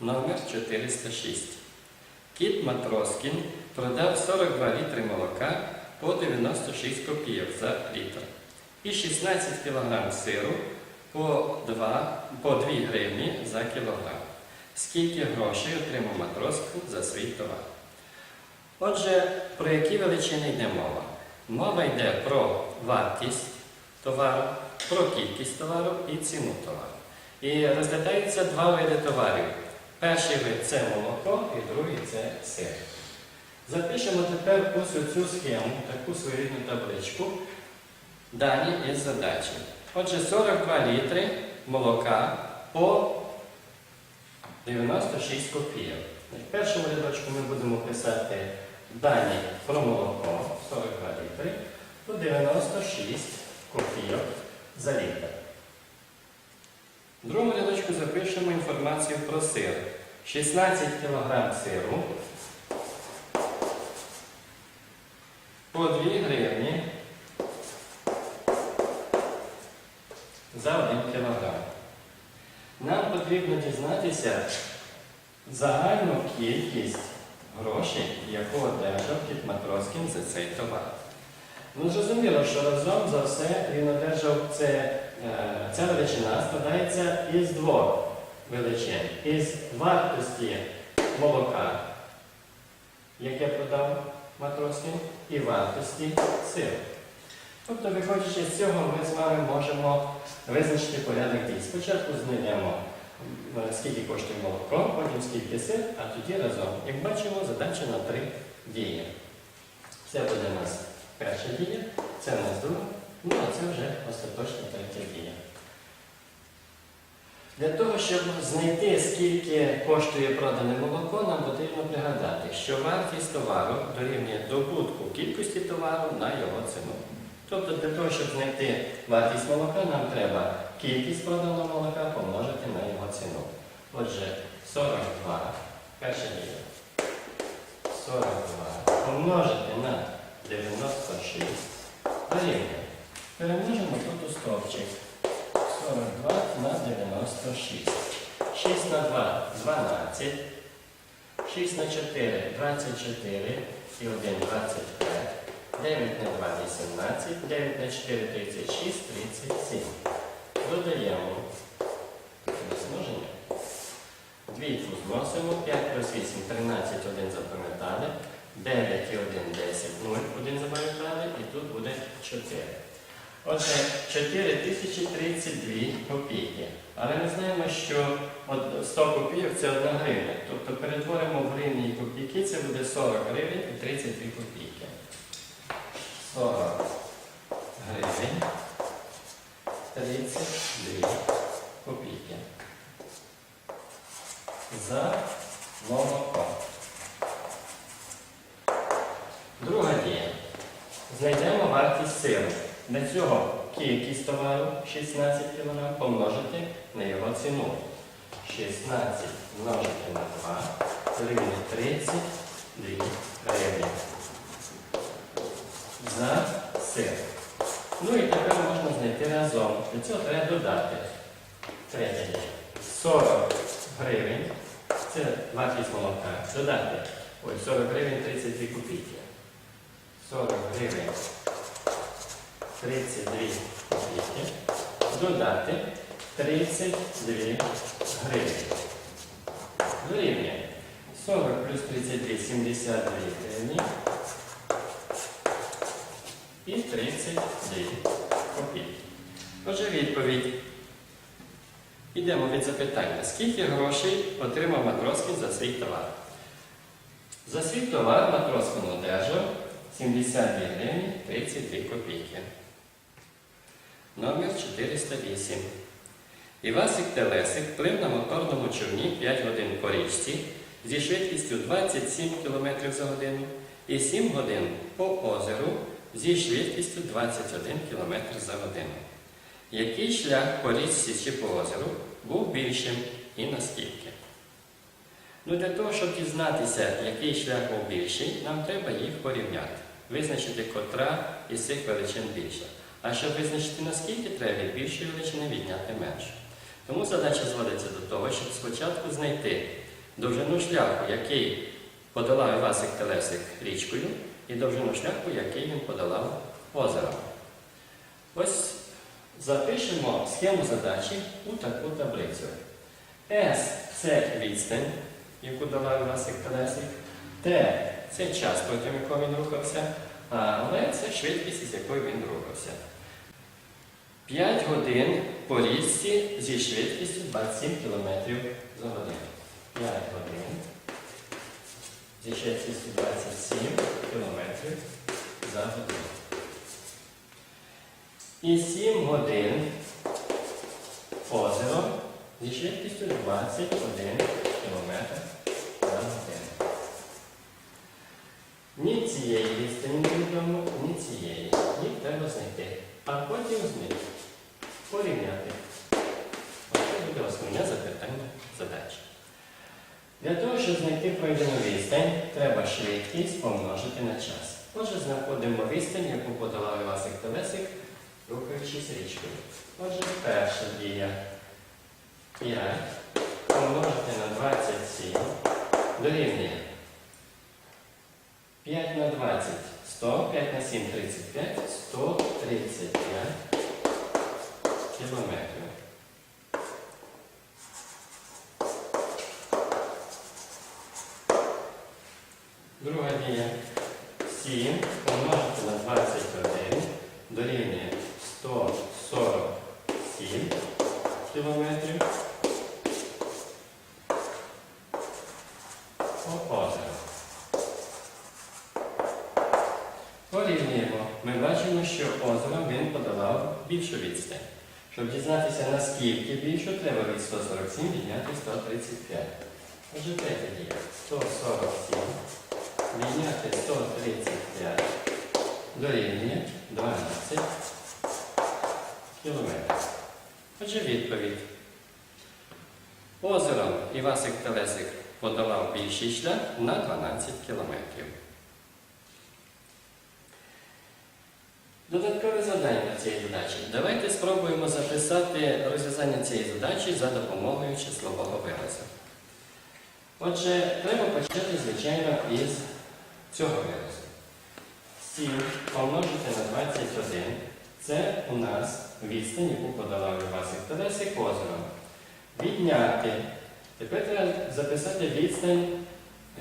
номер 406. Кіт Матроскін продав 42 літри молока по 96 копійок за літр і 16 кг сиру по 2, по 2 гривні за кілограм. Скільки грошей отримав Матроскін за свій товар? Отже, про які величини йде мова? Мова йде про вартість товару, про кількість товару і ціну товару. І розглядаються два види товарів. Перший вид це молоко, і другий це сир. Запишемо тепер ось цю схему, таку своєрідну табличку, дані із задачі. Отже, 42 літри молока по 96 копійок. В першому рядочку ми будемо писати дані про молоко 42 літри по 96 копійок за літр. В другому рядочку запишемо інформацію про сир. 16 кг сиру по 2 гривні за 1 кг. Нам потрібно дізнатися загальну кількість грошей, яку одержав Кіт Матроскін за цей товар. Ну, зрозуміло, що разом за все він одержав це, е, ця величина складається із двох величин. Із вартості молока, яке продав Матроскін, і вартості сиру. Тобто, виходячи з цього, ми з вами можемо визначити порядок дій. Спочатку знайдемо, е, скільки коштує молоко, потім скільки сир, а тоді разом. Як бачимо, задача на три дії. Це буде у нас перша дія, це у нас друга, ну а це вже остаточна третя дія. Для того, щоб знайти, скільки коштує продане молоко, нам потрібно пригадати, що вартість товару дорівнює добутку кількості товару на його ціну. Тобто для того, щоб знайти вартість молока, нам треба кількість проданого молока помножити на його ціну. Отже, 42, перша дія. 42 помножити на 96 дорівнює. Перемножимо тут у стовпчик. 42 на 96. 6 на 2 12. 6 на 4 24 і 1 25. 9 на 2 18. 9 на 4 36, 37. Додаємо множення. Двійку зносимо. 5 плюс 8 13, 1 запам'ятали. 9 і 1 10, 0, 1 запам'ятали. І тут буде 4. Отже, 4032 копійки. Але ми знаємо, що 100 копійок це 1 гривня. Тобто перетворимо в гривні і копійки, це буде 40 гривень і 32 копійки. 40 гривень 32 копійки. За молоко. Друга дія. Знайдемо вартість сиру. Для цього кількість товару 16 кг помножити на його ціну. 16 множити на 2 дорівнює 32 гривні. За сир. Ну і тепер можна знайти разом. Для цього треба додати. Третє дія. 40 гривень. Це вартість молока. Додати. Ой, 40 гривень 32 копійки. 40 гривень 32 копійки. Додати 32 гривні. Дорівнює 40 плюс 32 72 гривні. І 32 копійки. Отже, відповідь. Йдемо від запитання. Скільки грошей отримав Матроскін за свій товар? За свій товар Матроскін одержав 72 гривні 32 копійки. Номер 408. Івасик Телесик плив на моторному човні 5 годин по річці зі швидкістю 27 км за годину і 7 годин по озеру зі швидкістю 21 км за годину. Який шлях по річці чи по озеру був більшим і наскільки? Ну, для того, щоб дізнатися, який шлях був більший, нам треба їх порівняти, визначити, котра із цих величин більша. А щоб визначити, наскільки треба від більшої величини відняти меншу. Тому задача зводиться до того, щоб спочатку знайти довжину шляху, який подолав Івасик Телесик річкою, і довжину шляху, який він подолав озером. Ось запишемо схему задачі у таку таблицю. S це відстань, яку долав Івасик Телесик. Т це час, протягом якого він рухався, а В це швидкість, з якою він рухався. 5 годин по річці зі швидкістю 27 км за годину. 5 годин зі швидкістю 27 км за годину. І 7 годин озеро зі швидкістю 21 км за годину. Ні цієї відстані невідомо, ні цієї. Їх треба знайти. А потім з них порівняти. Оце буде основне запитання задачі. Для того, щоб знайти пройдену відстань, треба швидкість помножити на час. Отже, знаходимо відстань, яку подолав Івасик Телесик, рухаючись річкою. Отже, перша дія 5 помножити на 27 дорівнює 5 на 20 100, 5 на 7 35, 135 кілометрів. Друга дія 7 помножити на 21 дорівнює 147 кілометрів. По озеру. Порівнюємо. Ми бачимо, що озером він подолав більшу відстань. Щоб дізнатися, наскільки більшу, треба від 147 відняти 135. Отже, третя дія. 147 відняти 135 дорівнює 12 кілометрів. Отже, відповідь. Озером Івасик Телесик подолав більший шлях на 12 кілометрів. Додаткове завдання цій задачі. Давайте спробуємо записати розв'язання цієї задачі за допомогою числового виразу. Отже, треба почати, звичайно, із цього виразу. 7 помножити на 21 це у нас відстань, яку подолав Івасик Телесик озером. Відняти. Тепер треба записати відстань,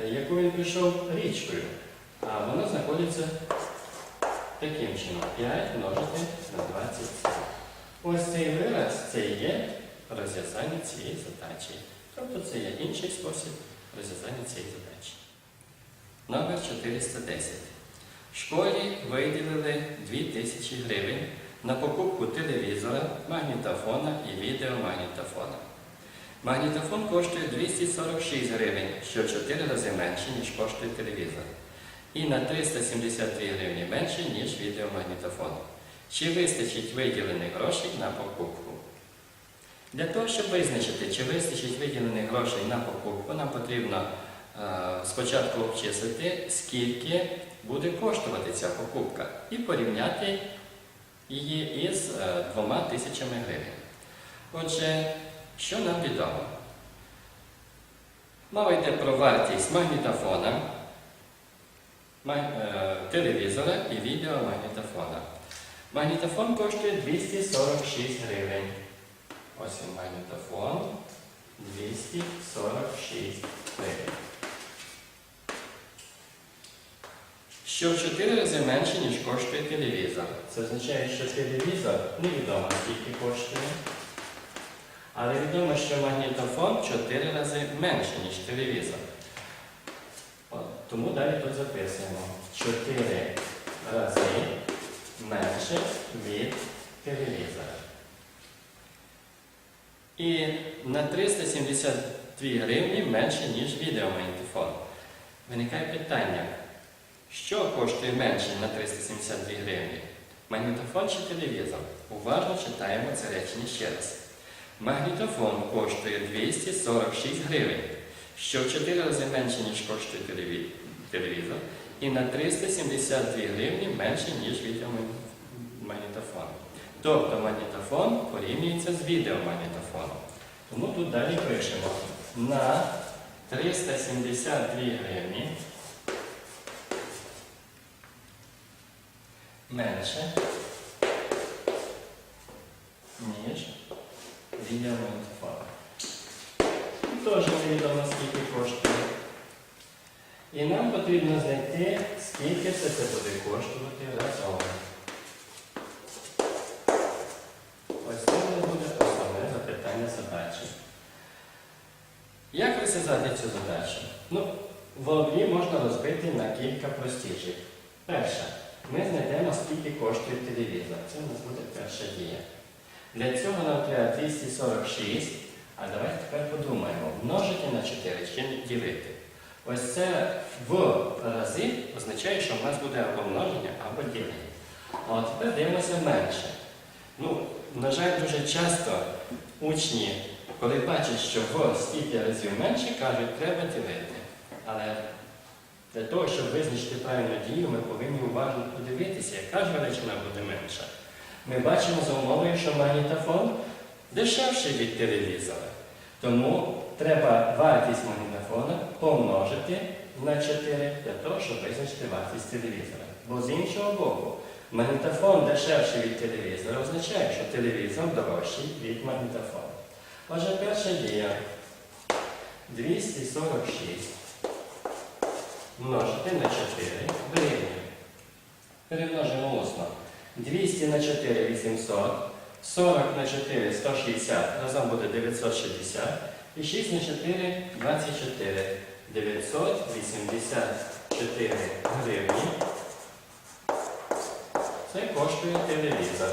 е, яку він прийшов річкою. А вона знаходиться таким чином. 5 множити на 27. Ось цей вираз це і є розв'язання цієї задачі. Тобто це є інший спосіб розв'язання цієї задачі. Номер 410. В школі виділили 2000 гривень на покупку телевізора, магнітофона і відеомагнітофона. Магнітофон коштує 246 гривень, що 4 рази менше, ніж коштує телевізор. І на 372 гривні менше, ніж відеомагнітофон. Чи вистачить виділених грошей на покупку? Для того, щоб визначити, чи вистачить виділених грошей на покупку, нам потрібно е, спочатку обчислити, скільки буде коштувати ця покупка, і порівняти її із е, двома тисячами гривень. Отже, що нам відомо? Мова йде про вартість магнітофона, ма- телевізора і відеомагнітофона. Магнітофон коштує 246 гривень. Ось він магнітофон 246 гривень. Що в 4 рази менше, ніж коштує телевізор. Це означає, що телевізор невідомо скільки коштує. Але відомо, що магнітофон в 4 рази менше, ніж телевізор. Тому далі тут записуємо 4 рази менше від телевізора. І на 372 гривні менше, ніж відеомагнітофон. Виникає питання, що коштує менше на 372 гривні? Магнітофон чи телевізор? Уважно читаємо це речення ще раз. Магнітофон коштує 246 гривень, що в 4 рази менше, ніж коштує телеві- телевізор, і на 372 гривні менше, ніж відеомагнітофон. Тобто магнітофон порівнюється з відеомагнітофоном. Тому тут далі пишемо на 372 гривні менше, ніж відеомонтфон. І теж невідомо скільки коштує. І нам потрібно знайти, скільки це, це буде коштувати разом. Ось це буде основне запитання задачі. Як розв'язати цю задачу? Ну, в голові можна розбити на кілька простіших. Перше, ми знайдемо, скільки коштує телевізор. Це у нас буде перша дія. Для цього нам треба 246, а давайте тепер подумаємо, множити на 4 чи ділити. Ось це в рази означає, що в нас буде або множення, або ділення. А от тепер дивимося менше. Ну, на жаль, дуже часто учні, коли бачать, що в стільки разів менше, кажуть, треба ділити. Але для того, щоб визначити правильну дію, ми повинні уважно подивитися, яка ж величина буде менша. Ми бачимо за умовою, що магнітофон дешевший від телевізора. Тому треба вартість магнітофона помножити на 4 для того, щоб визначити вартість телевізора. Бо з іншого боку, магнітофон дешевший від телевізора означає, що телевізор дорожчий від магнітофону. Отже, перша дія 246 множити на 4 дорівнює. Перемножимо усно. 200 на 4 800, 40 на 4 160, разом буде 960, і 6 на 4 24. 984 гривні. Це коштує телевізор.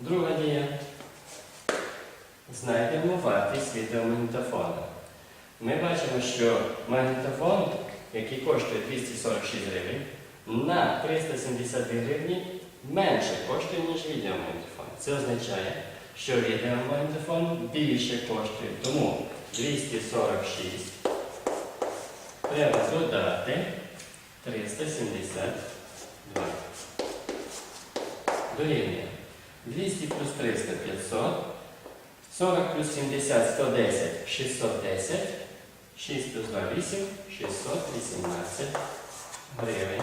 Друга дія. Знайдемо вартість відеомагнітофона. Ми бачимо, що магнітофон, який коштує 246 гривень, на 372 гривні менше коштує, ніж відеомагнітофон. Це означає, що відеомагнітофон більше коштує. Тому 246 треба додати 372. Дорівнює 200 плюс 300 500. 40 плюс 70 110 610. 6 плюс 2 8 618 гривень.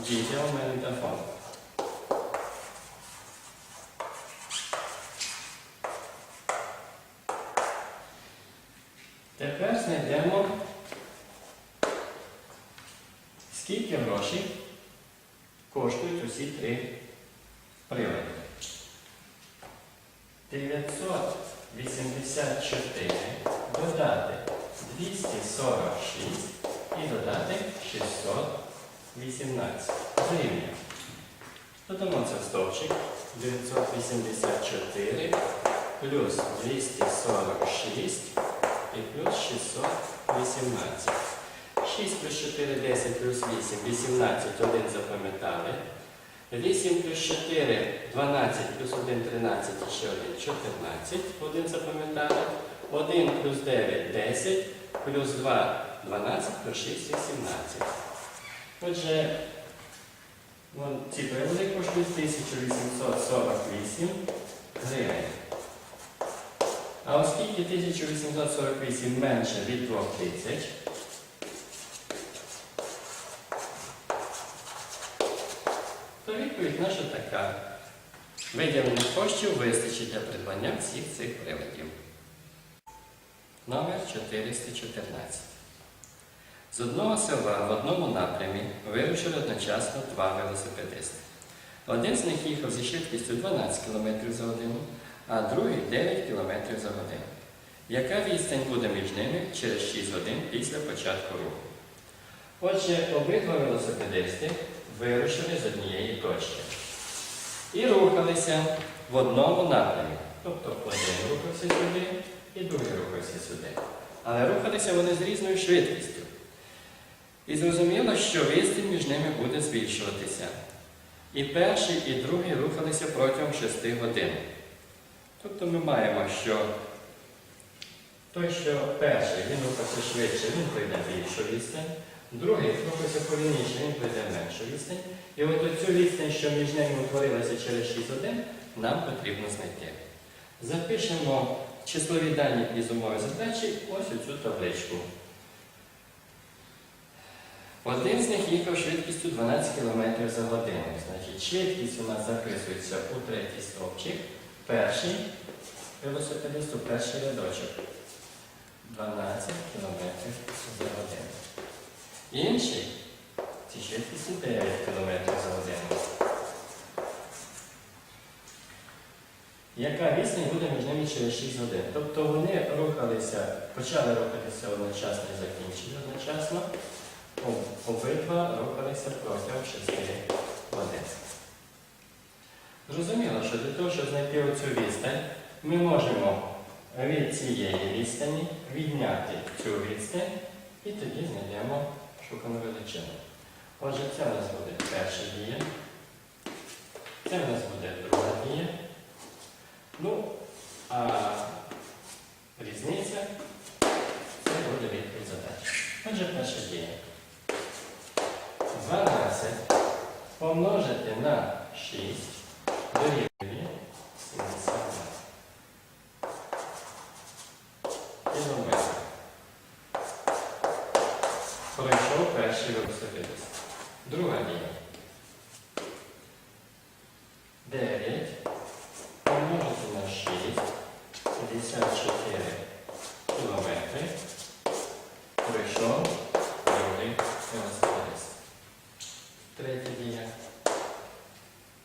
Відеомагнітофон. Тепер знайдемо, скільки грошей коштують усі три прилади. 984 додати 246 і додати 618 гривень. Додамо це в стовпчик 984 плюс 246 і плюс 618. 6 плюс 4 10 плюс 8 18 1 запам'ятали. 8 плюс 4 12 плюс 1 13 і ще 1 14. 1 запам'ятали. 1 плюс 9 10 плюс 2 12 плюс 6 18. Отже, вон ці прилади коштують 1848 гривень. А оскільки 1848 менше від 2000, то відповідь наша така. Виділених коштів вистачить для придбання всіх цих приладів. Номер 414. З одного села в одному напрямі вирушили одночасно два велосипедисти. Один з них їхав зі швидкістю 12 км за годину, а другий 9 км за годину. Яка відстань буде між ними через 6 годин після початку руху? Отже, обидва велосипедисти вирушили з однієї точки і рухалися в одному напрямі. Тобто один рухався сюди і другий рухався сюди. Але рухалися вони з різною швидкістю. І зрозуміло, що відстань між ними буде збільшуватися. І перший, і другий рухалися протягом 6 годин. Тобто ми маємо, що той, що перший, він рухався швидше, він пройде більшу відстань. Другий рухається повільніше, він пройде меншу відстань. І от оцю відстань, що між ними утворилася через 6 годин, нам потрібно знайти. Запишемо числові дані із умови задачі ось у цю табличку. Один з них їхав швидкістю 12 км за годину. Значить, швидкість у нас записується у третій стовпчик. Перший велосипедист перший рядочок. 12 км за годину. Інший зі швидкістю 9 км за годину. Яка відстань буде між ними через 6 годин? Тобто вони рухалися, почали рухатися одночасно і закінчили одночасно. Об- Обидва рухалися протягом 6 годин. Зрозуміло, що для того, щоб знайти оцю відстань, ми можемо від цієї відстані відняти цю відстань і тоді знайдемо шукану величину. Отже, це у нас буде перша дія, це у нас буде друга дія. Ну, а різниця це буде відповідь задачі. Отже, перша дія. 12 помножити на 6 дорівнює 72 кілометрів. Пройшов перший велосипедист. Друга дія. 9 помножити на 6 54 кілометри. Пройшов другий велосипедист. Третя дія.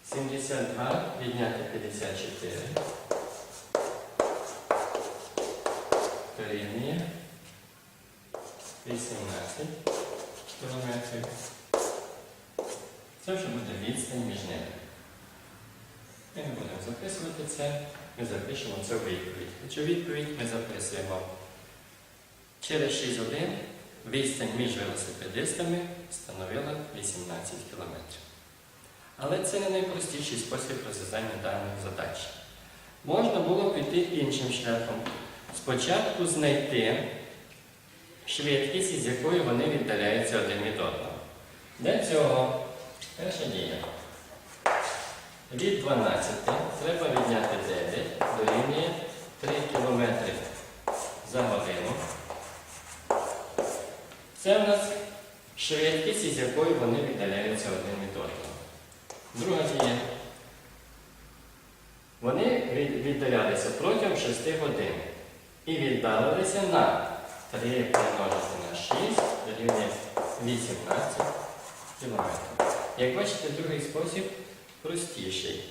72 відняти 54 дорівнює 18 кілометрів. Це вже буде відстань між ними. Ми не будемо записувати це, ми запишемо це в відповідь. Цю відповідь ми записуємо через 6 годин відстань між велосипедистами становила 18 кілометрів. Але це не найпростіший спосіб розв'язання даної задачі. Можна було піти іншим шляхом. Спочатку знайти швидкість, із якою вони віддаляються один від одного. Для цього перша дія. Від 12 треба відняти 9 дорівнює 3 км за годину. Це в нас швидкість, із якою вони віддаляються один від одного. Друга дія. Вони віддалялися протягом 6 годин і віддалилися на 3 помножити на 6 рівня 18 кілометрів. Як бачите, другий спосіб простіший.